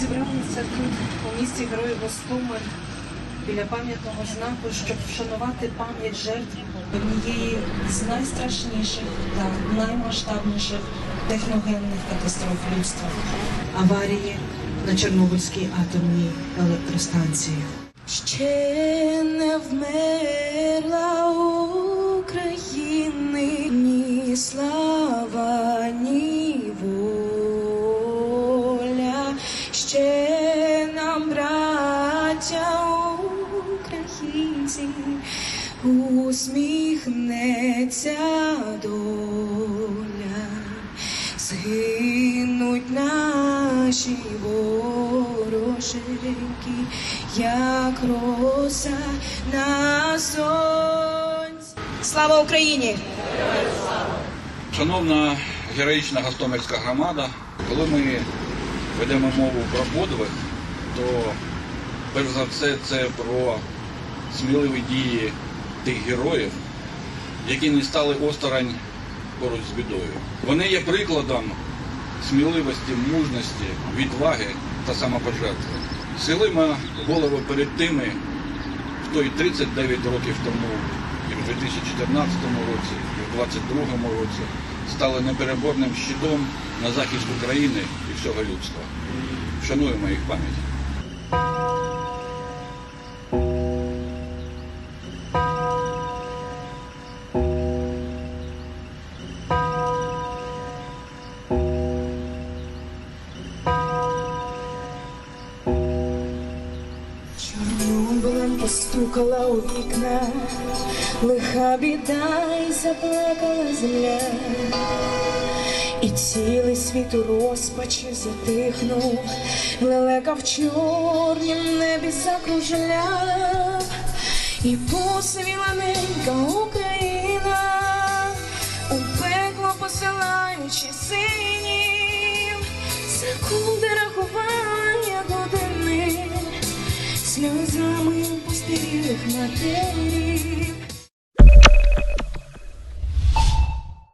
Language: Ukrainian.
зібралися тут, у місті Героїв Гостомель, біля пам'ятного знаку, щоб вшанувати пам'ять жертв однієї з найстрашніших та наймасштабніших техногенних катастроф людства аварії на Чорнобильській атомній електростанції. Ще не вмерла України ні слава, ні українці, усміхнеться доля. Згинуть наші вороженьки, як роса на сонці. Слава Україні! Шановна героїчна Гостомельська громада, коли ми ведемо мову про подвиг, то перш за все це про сміливі дії тих героїв, які не стали осторонь поруч з бідою. Вони є прикладом сміливості, мужності, відваги та самопожертви. Силимо голови перед тими, хто і 39 років тому, і в 2014 році, і в 2022 році стали непереборним щитом на захист України і всього людства. Вшануємо їх пам'ять. Постукала у вікна, лиха біда і заплакала земля, і цілий світ у розпачі затихнув, лелека в чорнім небі закружляв, і посивіла ненька possibility